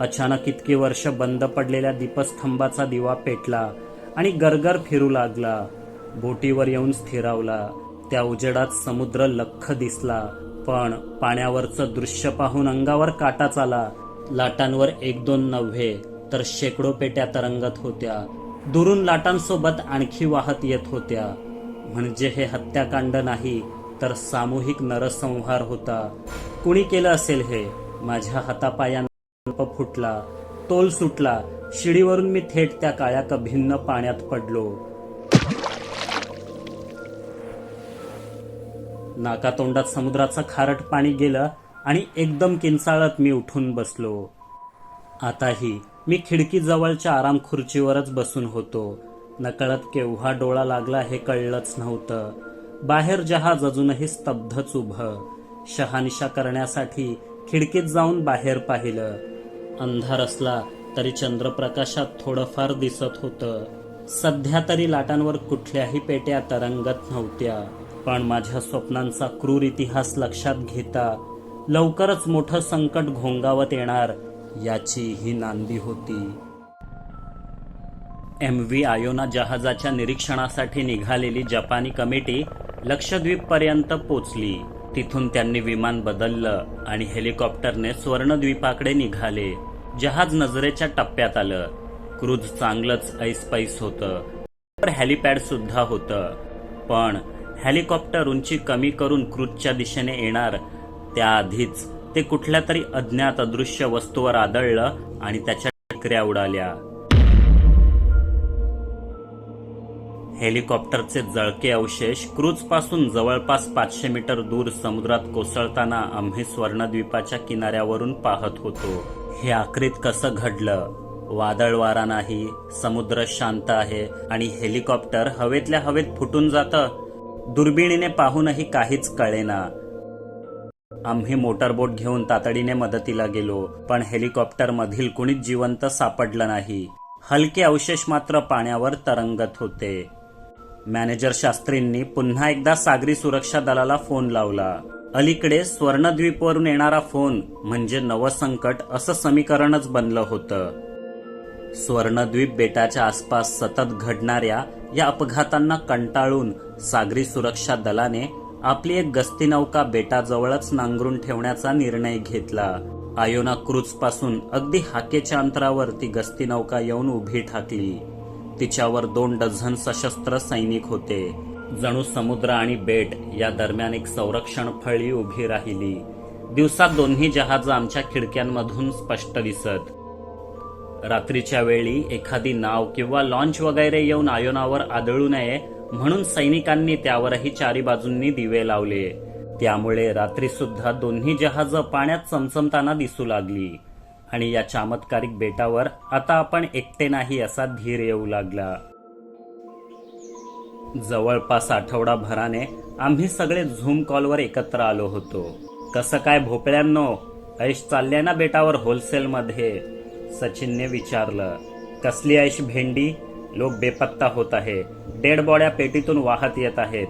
अचानक इतकी वर्ष बंद पडलेल्या दीपस्तंभाचा दिवा पेटला आणि गरगर फिरू लागला. बोटीवर येऊन स्थिरावला. त्या उजेडात समुद्र लख्ख दिसला. पण पाण्यावरचं दृश्य पाहून अंगावर काटाच आला. लाटांवर एक दोन नव्हे तर शेकडो पेट्या तरंगत होत्या. दुरून लाटांसोबत आणखी वाहत येत होत्या. म्हणजे हे हत्याकांड नाही तर सामूहिक नरसंहार होता. कुणी केलं असेल हे? माझ्या हातापायांना पंप फुटला तोल सुटला शिडीवरून मी थेट त्या काळ्या कभिन्न पाण्यात पडलो. नाकातोंडात समुद्राचं खारट पाणी गेलं आणि एकदम किंचाळत मी उठून बसलो. आताही मी खिडकी जवळच्या आराम खुर्चीवरच बसून होतो. नकळत केव्हा डोळा लागला हे कळलंच नव्हतं. बाहेर जहाज अजूनही स्तब्धच उभं. शहानिशा करण्यासाठी खिडकीत जाऊन बाहेर पाहिलं. अंधार असला तरी चंद्रप्रकाशात थोडंफार दिसत होतं. सध्या तरी लाटांवर कुठल्याही पेट्या तरंगत नव्हत्या. पण माझ्या स्वप्नांचा क्रूर इतिहास लक्षात घेता लवकरच मोठं संकट घोंगावत येणार याची ही नांदी होती. एम व्ही आयोना जहाजाच्या निरीक्षणासाठी निघालेली जपानी कमिटी लक्षद्वीपपर्यंत पोचली. तिथून त्यांनी विमान बदललं आणि हेलिकॉप्टरने स्वर्णद्वीपाकडे निघाले. जहाज नजरेच्या टप्प्यात आलं. क्रूज चांगलंच ऐसपैस होतं. तर हेलिपॅड सुद्धा होतं. पण हेलिकॉप्टर उंची कमी करून क्रूजच्या दिशेने येणार त्याआधीच ते कुठल्या तरी अज्ञात अदृश्य वस्तूवर आदळलं आणि त्याच्या टिकऱ्या उडाल्या. हेलिकॉप्टरचे जळके अवशेष क्रूजपासून जवळपास पाचशे मीटर दूर समुद्रात कोसळताना आम्ही स्वर्णद्वीपाच्या किनाऱ्यावरून पाहत होतो. हे आक्रीत कसं घडलं? वादळ वारा नाही समुद्र शांत आहे आणि हेलिकॉप्टर हवेतल्या हवेत फुटून जातं? दुर्बिणीने पाहूनही काहीच कळेना. आम्ही मोटरबोट घेऊन तातडीने मदतीला गेलो पण हेलिकॉप्टर मधील कुणीच जिवंत सापडलं नाही. हलके अवशेष मात्र पाण्यावर तरंगत होते. मॅनेजर शास्त्रींनी पुन्हा एकदा सागरी सुरक्षा दलाला फोन लावला. अलीकडे स्वर्णद्वीपवरून येणारा फोन म्हणजे नवसंकट असं समीकरणच बनलं होतं. स्वर्णद्वीप बेटाच्या आसपास सतत घडणाऱ्या या अपघातांना कंटाळून सागरी सुरक्षा दलाने आपली एक गस्ती नौका बेटाजवळच नांगरून ठेवण्याचा निर्णय घेतला. आयोना क्रूजपासून अगदी हाकेच्या अंतरावर ती गस्ती नौका येऊन उभी ठाकली. तिच्यावर दोन डझन सशस्त्र सैनिक होते. जणू समुद्र आणि बेट या दरम्यान एक संरक्षण फळी उभी राहिली. दिवसात दोन्ही जहाज आमच्या खिडक्यांमधून स्पष्ट दिसत. रात्रीच्या वेळी एखादी नाव किंवा लॉन्च वगैरे येऊन आयोनावर आदळू नये म्हणून सैनिकांनी त्यावरही चारी बाजूंनी दिवे लावले. त्यामुळे रात्री सुद्धा दोन्ही जहाज पाण्यात चमचमताना दिसू लागली. आणि या चमत्कारिक बेटावर आता आपण एकटे नाही असा धीर येऊ लागला. जवळपास आठवडाभराने आम्ही सगळे झूम कॉलवर एकत्र आलो होतो. कसं काय भोपळ्यांनो ऐश चालल्या ना बेटावर होलसेलमध्ये? सचिनने विचारलं. कसली ऐश भेंडी? लोक बेपत्ता होत आहे डेड बॉड्या पेटीतून वाहत येत आहेत.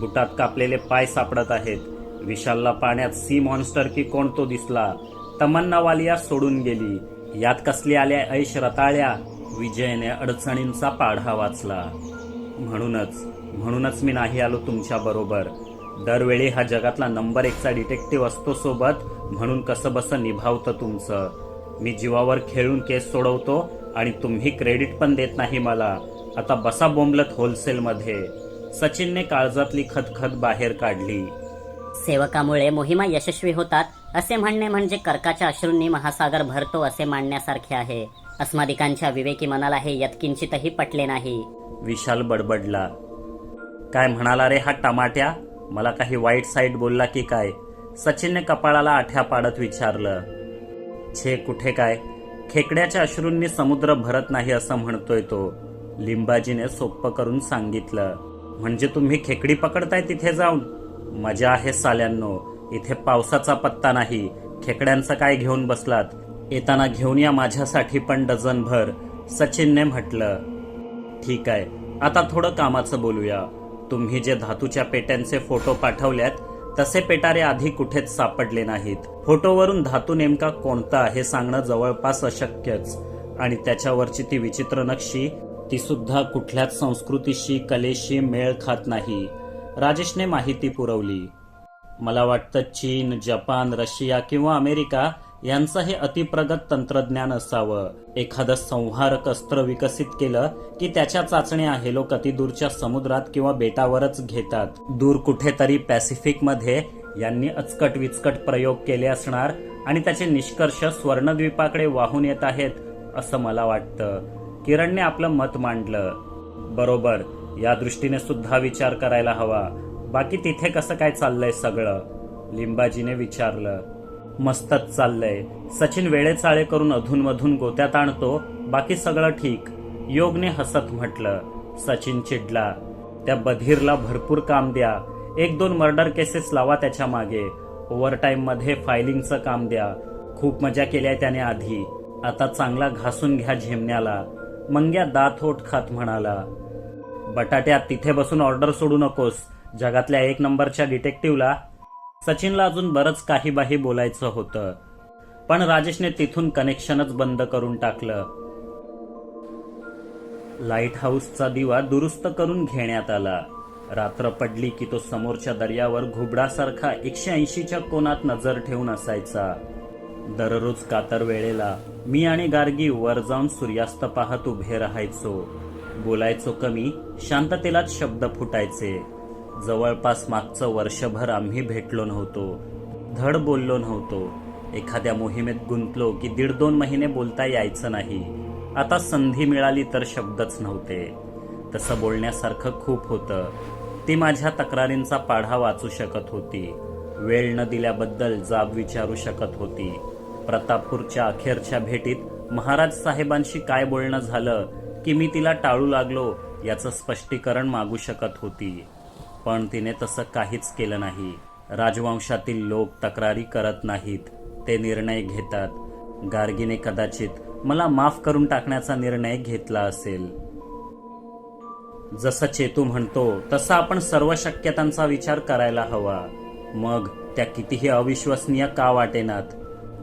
बुटात कापलेले पाय सापडत आहेत. विशालला पाण्यात सी मॉन्स्टर की कोण तो दिसला. तमन्ना वालिया सोडून गेली. यात कसली आल्या ऐश रताळ्या? विजयने अडचणींचा पाढा वाचला. म्हणूनच म्हणूनच मी नाही आलो तुमच्याबरोबर दरवेळी हा जगातला नंबर एकचा डिटेक्टिव्ह असतो सोबत म्हणून कसं बसं निभावतं तुमचं. मी जीवावर खेळून केस सोडवतो आणि तुम्ही क्रेडिट पण देत नाही मला. आता बसा बोंबलत होलसेलमध्ये सचिनने काळजातली खतखत बाहेर काढली. सेवकामुळे मोहिमा यशस्वी होतात असे म्हणणे म्हणजे कर्काच्या अश्रूंनी महासागर भरतो असे मांडण्यासारखे आहे. अस्मादिकांच्या विवेकी मनाला हे यत्किंचितही पटले नाही. विशाल बडबडला. काय म्हणाला रे हा टमाट्या? मला काही वाईट साईट बोलला की काय? सचिनने कपाळाला आठ्या पाडत विचारलं. छे कुठे काय? खेकड्याच्या अश्रूंनी समुद्र भरत नाही असं म्हणतोय तो लिंबाजीने सोप्प करून सांगितलं. म्हणजे तुम्ही खेकडी पकडताय तिथे जाऊन? मजा आहे साल्यांनो इथे पावसाचा पत्ता नाही. खेकड्यांचं काय घेऊन बसलात? येताना घेऊन या माझ्यासाठी पण डझनभर सचिनने म्हटलं ठीक आहे आता थोडं कामाचं बोलूया. तुम्ही जे धातूच्या पेट्यांचे फोटो पाठवल्यात तसे पेटारे आधी कुठेच सापडले नाहीत. फोटोवरून धातू नेमका कोणता हे सांगणं जवळपास अशक्यच. आणि त्याच्यावरची ती विचित्र नक्षी ती सुद्धा कुठल्याच संस्कृतीशी कलेशी मेळ खात नाही. राजेशने माहिती पुरवली. मला वाटतं चीन जपान रशिया किंवा अमेरिका यांचं हे अतिप्रगत तंत्रज्ञान असावं. एखादं संहारक अस्त्र विकसित केलं की त्याच्या चाचण्या हे लोक अतिदूरच्या समुद्रात किंवा बेटावरच घेतात. दूर कुठेतरी पॅसिफिकमध्ये यांनी अचकट विचकट प्रयोग केले असणार आणि त्याचे निष्कर्ष स्वर्णद्वीपाकडे वाहून येत आहेत असं मला वाटतं. किरणने आपलं मत मांडलं. बरोबर या दृष्टीने सुद्धा विचार करायला हवा. बाकी तिथे कसं काय चाललंय सगळं? लिंबाजीने विचारलं. मस्तच चाललंय. सचिन वेळेचाळे करून अधूनमधून गोत्यात आणतो बाकी सगळं ठीक योगने हसत म्हटलं. सचिन चिडला. त्या बधीरला भरपूर काम द्या. एक दोन मर्डर केसेस लावा त्याच्यामागे. ओव्हरटाईममध्ये फायलिंगचं काम द्या. खूप मजा केली त्याने आधी. आता चांगला घासून घ्या झेमण्याला. मंग्या दात होट खात म्हणाला. बटाट्यात तिथे बसून ऑर्डर सोडू नकोस. जगातल्या एक नंबरच्या डिटेक्टिव्हला सचिनला अजून बरंच काही बाही बोलायचं होतं. पण राजेशने तिथून कनेक्शनच बंद करून टाकलं. लाइट हाऊसचा दिवा दुरुस्त करून घेण्यात आला. रात्र पडली की तो समोरच्या दर्यावर घुबडासारखा एकशे ऐंशीच्या कोनात नजर ठेवून असायचा. दररोज कातर वेळेला मी आणि गार्गी वर जाऊन सूर्यास्त पाहत उभे राहायचो. बोलायचो कमी शांततेलाच शब्द फुटायचे. जवळपास मागचं वर्षभर आम्ही भेटलो नव्हतो. धड बोललो नव्हतो. एखाद्या मोहिमेत गुंतलो की दीड दोन महिने बोलता यायचं नाही. आता संधी मिळाली तर शब्दच नव्हते. तसं बोलण्यासारखं खूप होतं. ती माझ्या तक्रारींचा पाढा वाचू शकत होती. वेळ न दिल्याबद्दल जाब विचारू शकत होती. प्रतापपूरच्या अखेरच्या भेटीत महाराज साहेबांशी काय बोलणं झालं की मी तिला टाळू लागलो याचं स्पष्टीकरण मागू शकत होती. पण तिने तसं काहीच केलं नाही. राजवंशातील लोक तक्रारी करत नाहीत. ते निर्णय घेतात. गार्गीने कदाचित मला माफ करून टाकण्याचा निर्णय घेतला असेल. जसं चेतू म्हणतो तसं आपण सर्व शक्यतांचा विचार करायला हवा. मग त्या कितीही अविश्वसनीय का वाटेनात?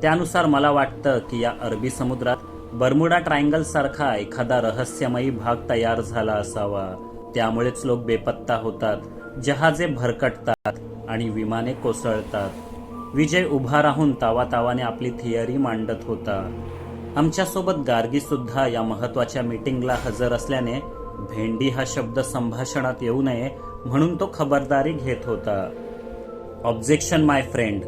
त्यानुसार मला वाटतं की या अरबी समुद्रात बर्मुडा ट्रायंगल सारखा एखादा रहस्यमयी भाग तयार झाला असावा. त्यामुळेच लोक बेपत्ता होतात. जहाजे भरकटतात आणि विमाने कोसळतात. विजय उभा राहून तावातावाने आपली थिअरी मांडत होता. आमच्यासोबत गार्गीसुद्धा या महत्त्वाच्या मीटिंगला हजर असल्याने भेंडी हा शब्द संभाषणात येऊ नये म्हणून तो खबरदारी घेत होता. Objection my friend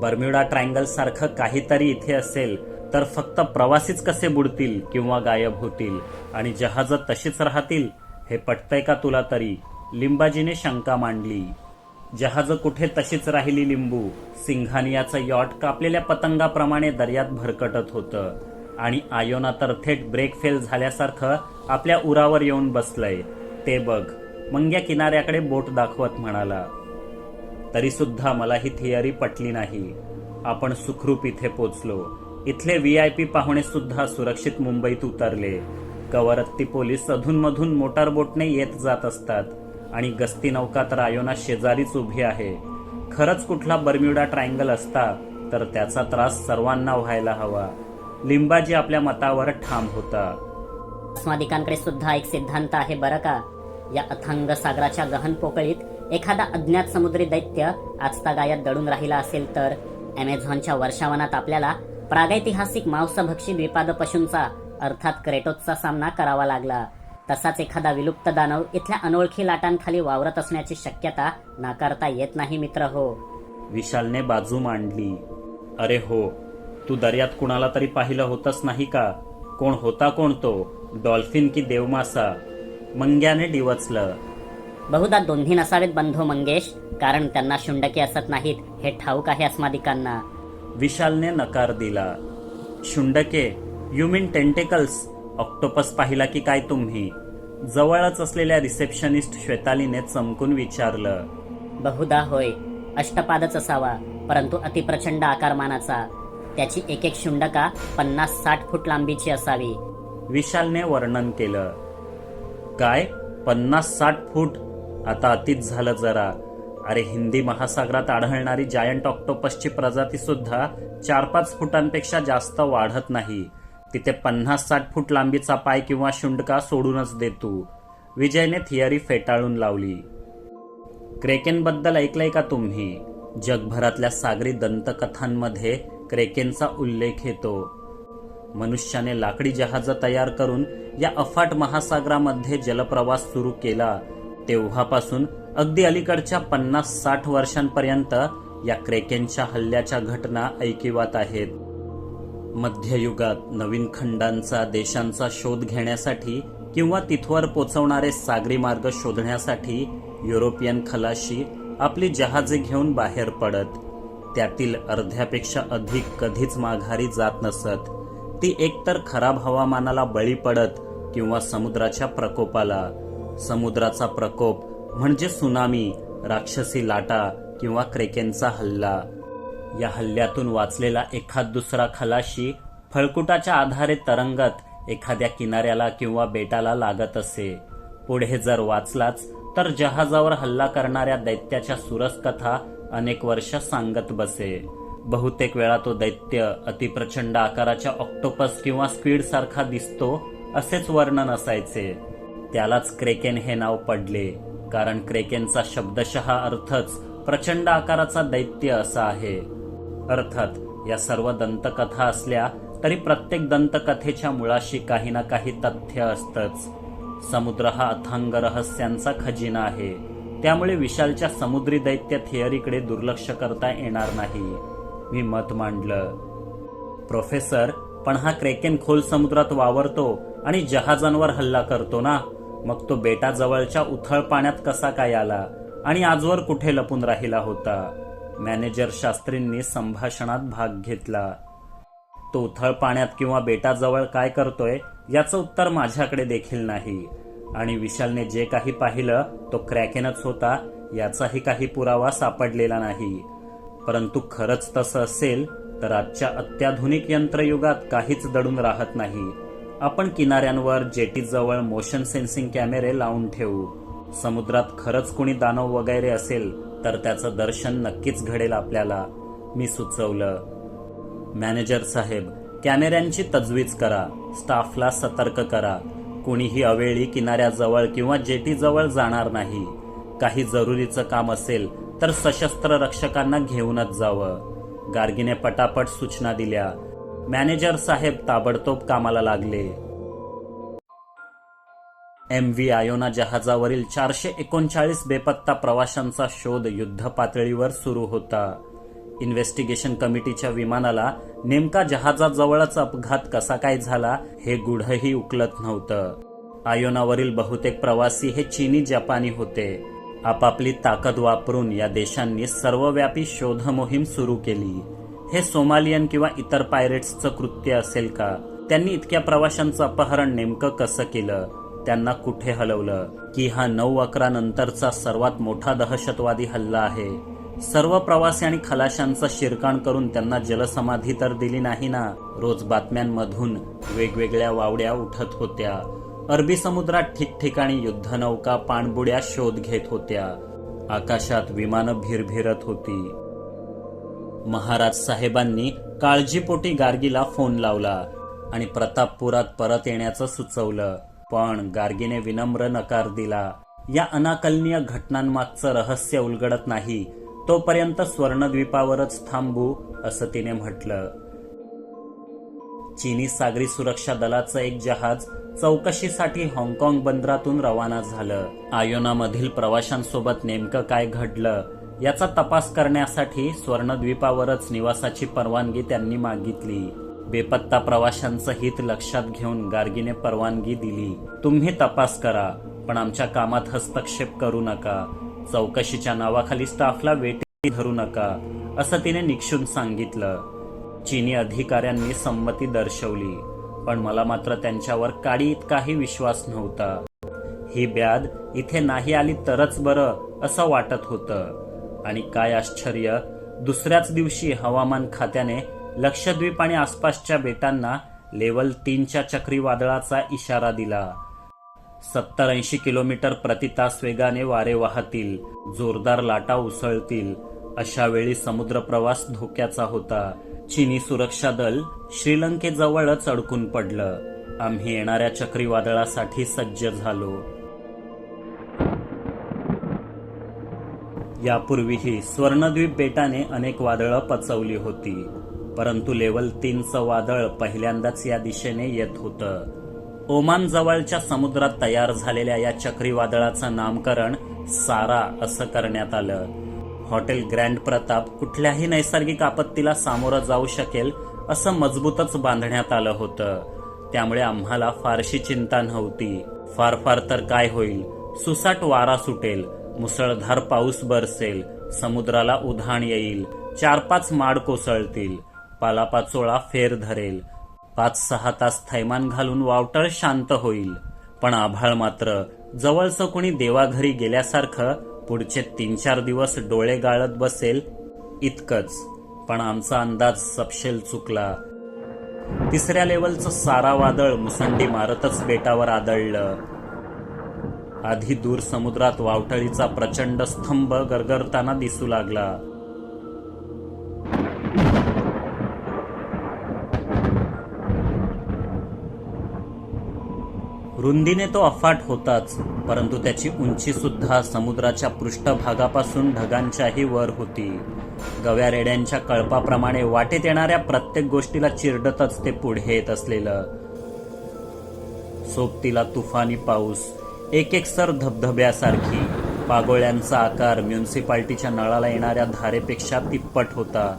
Bermuda triangle सारखं काहीतरी इथे असेल तर फक्त प्रवासीच कसे बुडतील किंवा गायब होतील आणि जहाज तशीच राहतील हे पटतंय का तुला तरी? लिंबाजीने शंका मांडली. जहाज कुठे तशीच राहिली लिंबू? सिंघानियाचं यॉट कापलेल्या पतंगाप्रमाणे दर्यात भरकटत होतं. आणि आयोना तर थेट ब्रेक फेल झाल्यासारखं आपल्या उरावर येऊन बसलंय. ते बघ मंग्या किनाऱ्याकडे बोट दाखवत म्हणाला. तरी सुद्धा मला ही थिअरी पटली नाही. आपण सुखरूप इथे पोचलो. इथले व्ही आय पी पाहुणे सुद्धा सुरक्षित मुंबईत उतरले. कवरत्ती पोलीस अधूनमधून मोटारबोटने येत जात असतात. आणि गस्ती नौका तर आयोना शेजारीच उभी आहे. खरंच कुठला बर्म्युडा ट्रायंगल असता तर त्याचा त्रास सर्वांना व्हायला हवा. लिंबाजी आपल्या मतावर ठाम होता. अस्मादिकांकडे सुद्धा एक सिद्धांत आहे बरं का? या अथांग सागराच्या गहन पोकळीत एखादा अज्ञात समुद्री दैत्य आजतागायत दडून राहिला असेल तर अमेझॉनच्या वर्षावनात आपल्याला प्रागैतिहासिक मांसभक्षी द्विपाद पशूंचा अर्थात क्रेटोसचा सामना करावा लागला. तसाच एखादा विलुप्त दानव इथल्या अनोळखी लाटांखाली वावरत असण्याची शक्यता नाकारता येत नाही मित्र हो. विशालने बाजू मांडली. अरे हो तू दर्यात कुणाला तरी पाहिलं होतंच नाही का? कोण होता कोण तो? डॉल्फिन की देवमासा? मंग्याने डिवचलं. बहुधा दोन्ही नसावेत बंधू मंगेश कारण त्यांना शुंडके असत नाहीत हे ठाऊक आहे अस्मादिकांना. विशालने नकार दिला. शुंडके यू मीन टेंटेकल्स ऑक्टोपस पाहिला की काय तुम्ही? जवळच असलेल्या रिसेप्शनिस्ट श्वेतालीने चमकून विचारलं. बहुधा होय अष्टपादच असावा परंतु अतिप्रचंड आकारमानाचा त्याची एक एक शुंडका पन्नास साठ फूट लांबीची असावी. विशालने वर्णन केलं. काय? पन्नास साठ फूट? आता अतीच झालं जरा. अरे हिंदी महासागरात आढळणारी जायंट ऑक्टोपसची प्रजाती सुद्धा चार पाच फुटांपेक्षा जास्त वाढत नाही. तिथे पन्नास साठ फूट लांबीचा पाय किंवा शुंडका सोडूनच देतो विजयने थिअरी फेटाळून लावली. क्रेकेनबद्दल ऐकलंय का तुम्ही? जगभरातल्या सागरी दंतकथांमध्ये क्रेकेनचा उल्लेख येतो. मनुष्याने लाकडी जहाज तयार करून या अफाट महासागरामध्ये जलप्रवास सुरू केला. तेव्हापासून अगदी अलीकडच्या पन्नास साठ वर्षांपर्यंत या क्रेकेनच्या हल्ल्याच्या घटना ऐकिवात आहेत. मध्ययुगात नवीन खंडांचा देशांचा शोध घेण्यासाठी किंवा तिथवर पोचवणारे सागरी मार्ग शोधण्यासाठी युरोपियन खलाशी आपली जहाजे घेऊन बाहेर पडत. त्यातील अर्ध्यापेक्षा अधिक कधीच माघारी जात नसत. ती एकतर खराब हवामानाला बळी पडत किंवा समुद्राच्या प्रकोपाला. समुद्राचा प्रकोप म्हणजे सुनामी राक्षसी लाटा किंवा क्रेकेनचा हल्ला. या हल्ल्यातून वाचलेला एखाद दुसरा खलाशी फळकुटाच्या आधारे तरंगत एखाद्या किनाऱ्याला किंवा बेटाला लागत असे. पुढे जर वाचलाच तर जहाजावर हल्ला करणाऱ्या दैत्याच्या सुरस कथा अनेक वर्ष सांगत बसे. बहुतेक वेळा तो दैत्य अतिप्रचंड आकाराच्या ऑक्टोपस किंवा स्क्वीड सारखा दिसतो असेच वर्णन असायचे. त्यालाच क्रेकेन हे नाव पडले कारण क्रेकेनचा शब्दशः अर्थच प्रचंड आकाराचा दैत्य असा आहे. अर्थात या सर्व दंतकथा असल्या तरी प्रत्येक दंतकथेच्या मुळाशी काही ना काही तथ्य असतंच. समुद्र हा अथांग रहस्यांचा खजिना आहे. त्यामुळे विशालच्या समुद्री दैत्य थिअरीकडे दुर्लक्ष करता येणार नाही. मी मत मांडलं. प्रोफेसर पण हा क्रेकेन खोल समुद्रात वावरतो आणि जहाजांवर हल्ला करतो ना? मग तो बेटाजवळच्या उथळ पाण्यात कसा काय आला? आणि आजवर कुठे लपून राहिला होता? मॅनेजर शास्त्रींनी संभाषणात भाग घेतला. तो उथळ पाण्यात किंवा बेटाजवळ काय करतोय याचं उत्तर माझ्याकडे देखील नाही. आणि विशालने जे काही पाहिलं तो क्रॅकेनच होता याचाही काही पुरावा सापडलेला नाही. परंतु खरंच तसं असेल तर आजच्या अत्याधुनिक यंत्रयुगात काहीच दडून राहत नाही. आपण किनाऱ्यांवर जेटीजवळ मोशन सेन्सिंग कॅमेरे लावून ठेवू. समुद्रात खरंच कुणी दानव वगैरे असेल तर त्याचं दर्शन नक्कीच घडेल आपल्याला मी सुचवलं. मॅनेजर साहेब कॅमेऱ्यांची तजवीज करा स्टाफला सतर्क करा. कुणीही अवेळी किनाऱ्याजवळ किंवा जेटीजवळ जाणार नाही. काही जरुरीचं काम असेल तर सशस्त्र रक्षकांना घेऊनच जावं. गार्गीने पटापट सूचना दिल्या. मॅनेजर साहेब ताबडतोब कामाला लागले. एम व्ही आयोना जहाजावरील चारशे एकोणचाळीस बेपत्ता प्रवाशांचा शोध युद्ध पातळीवर सुरू होता. इन्व्हेस्टिगेशन कमिटीच्या विमानाला नेमका जहाजाजवळच अपघात कसा काय झाला हे गुढही उकलत नव्हतं. आयोनावरील बहुतेक प्रवासी हे चीनी जपानी होते. आपापली ताकद वापरून या देशांनी सर्वव्यापी शोध मोहीम सुरू केली. हे सोमालियन किंवा इतर पायरेट्सचं कृत्य असेल का? त्यांनी इतक्या प्रवाशांचं अपहरण नेमकं कसं केलं? त्यांना कुठे हलवलं? की हा नऊ अकरा नंतरचा सर्वात मोठा दहशतवादी हल्ला आहे. सर्व प्रवासी आणि खलाशांचा शिरकाण करून त्यांना जलसमाधी तर दिली नाही ना? रोज बातम्यांमधून वेगवेगळ्या वावड्या उठत होत्या. अरबी समुद्रात ठिकठिकाणी युद्धनौका पाणबुड्या शोध घेत होत्या. आकाशात विमानं भिरभिरत होती. महाराज साहेबांनी काळजीपोटी गार्गीला फोन लावला आणि प्रतापपुरात परत येण्याचं सुचवलं. पण गार्गीने विनम्र नकार दिला. या अनाकलनीय घटनांमागचं रहस्य उलगडत नाही. तोपर्यंत स्वर्णद्वीपावरच थांबू असं तिने म्हटलं. चीनी सागरी सुरक्षा दलाचं एक जहाज चौकशीसाठी हाँगकाँग बंदरातून रवाना झालं. आयोनामधील प्रवाशांसोबत नेमकं काय घडलं याचा तपास करण्यासाठी स्वर्णद्वीपावरच निवासाची परवानगी त्यांनी मागितली. बेपत्ता प्रवाशांचं हित लक्षात घेऊन गार्गीने परवानगी दिली. तुम्ही तपास करा पण आमच्या कामात हस्तक्षेप करू नका. चौकशीच्या नावाखाली स्टाफला वेटी धरू नका असं तिने निक्षून सांगितलं. चीनी अधिकाऱ्यांनी संमती दर्शवली पण मला मात्र त्यांच्यावर काडी इतकाही विश्वास नव्हता. ही ब्याद इथे नाही आली तरच बरं असं वाटत होतं. आणि काय आश्चर्य दुसऱ्याच दिवशी हवामान खात्याने लक्षद्वीप आणि आसपासच्या बेटांना लेवल तीनच्या चक्रीवादळाचा इशारा दिला. सत्तर ऐंशी किलोमीटर प्रति तास वेगाने वारे वाहतील जोरदार लाटा उसळतील अशा वेळी समुद्र प्रवास धोक्याचा होता. चीनी सुरक्षा दल श्रीलंकेजवळच अडकून पडलं. आम्ही येणाऱ्या चक्रीवादळासाठी सज्ज झालो. यापूर्वीही स्वर्णद्वीप बेटाने अनेक वादळं पचवली होती. परंतु लेवल तीनचं वादळ पहिल्यांदाच या दिशेने येत होतं. ओमान जवळच्या समुद्रात तयार झालेल्या या चक्रीवादळाचं नामकरण सारा असं करण्यात आलं. हॉटेल ग्रँड प्रताप कुठल्याही नैसर्गिक आपत्तीला सामोरं जाऊ शकेल असं मजबूतच बांधण्यात आलं होतं. त्यामुळे आम्हाला फारशी चिंता नव्हती. फार फार तर काय होईल? सुसाट वारा सुटेल मुसळधार पाऊस बरसेल समुद्राला उधाण येईल चार पाच माड कोसळतील. पालापाचोळा फेर धरेल. पाच सहा तास थैमान घालून वावटळ शांत होईल. पण आभाळ मात्र जवळचं कुणी देवाघरी गेल्यासारखं पुढचे तीन चार दिवस डोळे गाळत बसेल इतकंच. पण आमचा अंदाज सपशेल चुकला. तिसऱ्या लेवलचं सारा वादळ मुसंडी मारतच बेटावर आदळलं. आधी दूर समुद्रात वावटळीचा प्रचंड स्तंभ गरगरताना दिसू लागला. रुंदीने तो अफाट होताच परंतु त्याची उंची सुद्धा समुद्राच्या पृष्ठभागापासून ढगांच्याही वर होती. गव्या रेड्यांच्या कळपाप्रमाणे वाटेत येणाऱ्या प्रत्येक गोष्टीला चिरडतच ते पुढे येत असलेलं. सोबतीला तुफानी पाऊस एक एक सर धबधब्यासारखी पागोळ्यांचा आकार म्युन्सिपाल्टीच्या नळाला येणाऱ्या धारेपेक्षा तिप्पट होता.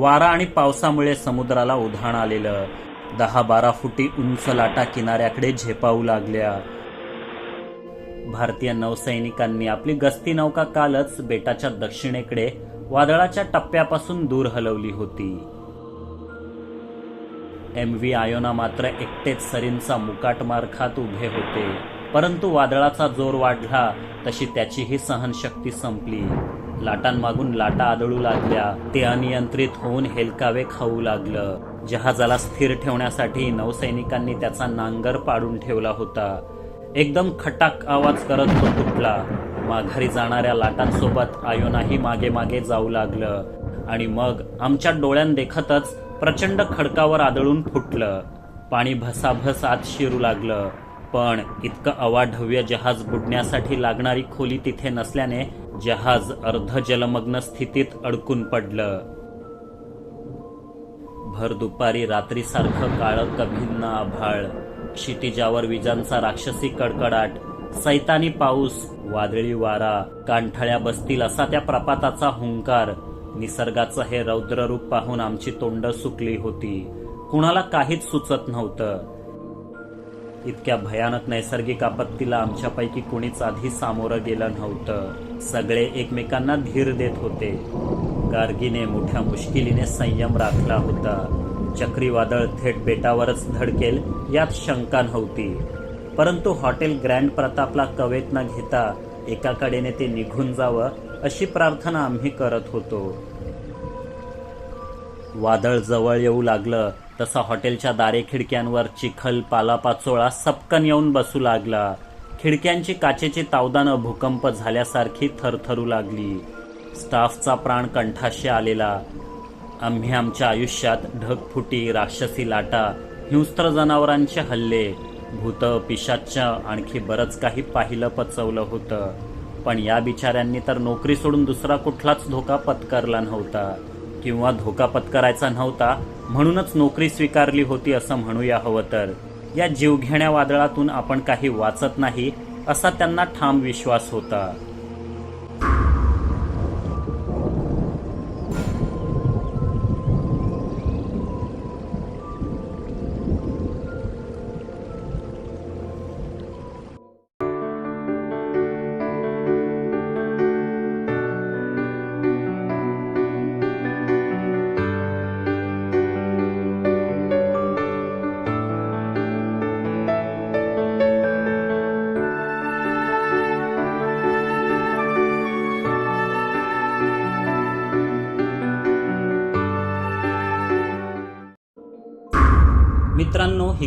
वारा आणि पावसामुळे समुद्राला उधाण आलेलं. दहा बारा फुटी उंच लाटा किनाऱ्याकडे झेपावू लागल्या. भारतीय नौसैनिकांनी आपली गस्ती नौका कालच बेटाच्या दक्षिणेकडे वादळाच्या टप्प्यापासून दूर हलवली होती. एम व्ही आयोना मात्र एकटेच सरींचा मुकाट मार खात उभे होते. परंतु वादळाचा जोर वाढला तशी त्याचीही सहनशक्ती संपली. लाटांमागून लाटा आदळू लागल्या. ते अनियंत्रित होऊन हेलकावे खाऊ लागलं. जहाजाला स्थिर ठेवण्यासाठी नौसैनिकांनी त्याचा नांगर पाडून ठेवला होता. एकदम खटाक आवाज करत तो तुटला. माघारी जाणाऱ्या लाटांसोबत आयोनाही मागे मागे जाऊ लागलं. आणि मग आमच्या डोळ्यांदेखतच प्रचंड खडकावर आदळून फुटलं. पाणी भसाभस आत शिरू लागलं. पण इतकं अवाढव्य जहाज बुडण्यासाठी लागणारी खोली तिथे नसल्याने जहाज अर्ध जलमग्न स्थितीत अडकून पडलं. भर दुपारी रात्रीसारखं काळं कभिन्न आभाळ क्षितिजावर विजांचा राक्षसी कडकडाट सैतानी पाऊस वादळी वारा कांठळ्या बसतील असा त्या प्रपाताचा हुंकार निसर्गाचं हे रौद्ररूप पाहून आमची तोंड सुकली होती. कुणाला काहीच सुचत नव्हतं. इतक्या भयानक नैसर्गिक आपत्तीला आमच्यापैकी कुणीच आधी सामोरं गेलं नव्हतं. सगळे एकमेकांना धीर देत होते. गार्गीने मोठ्या मुश्किलीने संयम राखला होता. चक्रीवादळ थेट बेटावरच धडकेल यात शंका नव्हती. परंतु हॉटेल ग्रँड प्रतापला कवेत न घेता एका कडेने ते निघून जावं अशी प्रार्थना आम्ही करत होतो. वादळ जवळ येऊ लागलं. तसा हॉटेलच्या दारे खिडक्यांवर चिखल पालापाचोळा सपकन येऊन बसू लागला. खिडक्यांची काचेची तावदानं भूकंप झाल्यासारखी थरथरू लागली. स्टाफचा प्राण कंठाशी आलेला. आम्ही आमच्या आयुष्यात ढगफुटी राक्षसी लाटा हिंस्त्र जनावरांचे हल्ले भूत पिशाच्च आणखी बरंच काही पाहिलं पचवलं होतं. पण या बिचाऱ्यांनी तर नोकरी सोडून दुसरा कुठलाच धोका पत्करला नव्हता. किंवा धोका पत्करायचा नव्हता म्हणूनच नोकरी स्वीकारली होती असं म्हणूया हवं तर. या जीवघेण्या वादळातून आपण काही वाचत नाही असा त्यांना ठाम विश्वास होता.